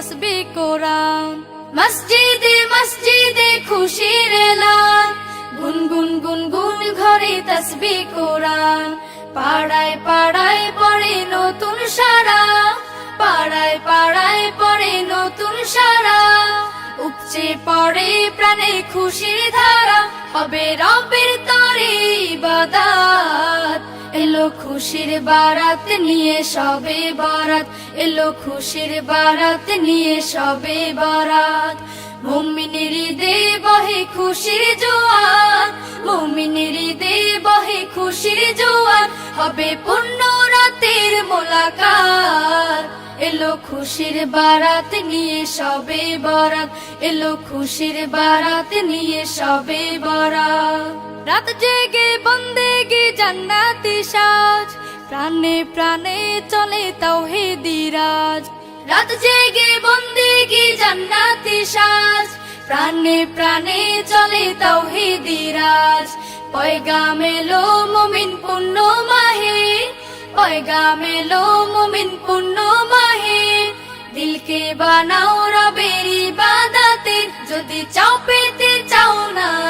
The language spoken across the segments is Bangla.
তসবি কোরআন। মসজিদে মসজিদে খুশির এলা গুনগুন গুনগুন ঘরে তসবি কোরআন। পাড়ায় পাড়ায় পড়ে নতুন সারা। পাড়ায় পাড়ায় পড়ে নতুন সারা। উপচে পড়ে প্রাণে খুশির ধারা। হবে রবের তরে ইবাদাত। এলো খুশির বারাত নিয়ে সবে বারাত। এলো খুশির বারাত নিয়ে সবে বারাত। মুমিনের দে বহে খুশির জোয়ান মুমিনের দে বহে খুশির জোয়ান হবে পূর্ণ রাতের মোলাকাত। এলো খুশির বারাত নিয়ে সবে বরাত, এলো খুশির বারাত নিয়ে সবে বরাত। রাত জেগে বন্দেগি জান্নাতি সাজ, প্রাণে প্রাণে চলে তাওহিদি রাজ। রাত জেগে বন্দেগি জান্নাতি সাজ, প্রাণে প্রাণে চলে তাওহিদি রাজ। পয়গাম এলো মুমিন পুণ্য মাহে, পয়গাম এলো মুমিন পুণ্য মাহে। দিলকে বানাও রবের ইবাদাতে, যদি চাও পেতে চাও না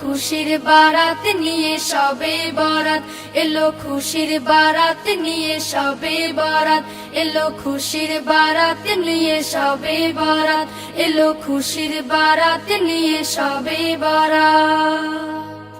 খুশির বারাত নিয়ে সবে বরাত। এলো খুশির বারাত নিয়ে সবে বরাত। এলো খুশির বারাত নিয়ে সবে বরাত। এলো খুশির বারাত নিয়ে সবে বরাত।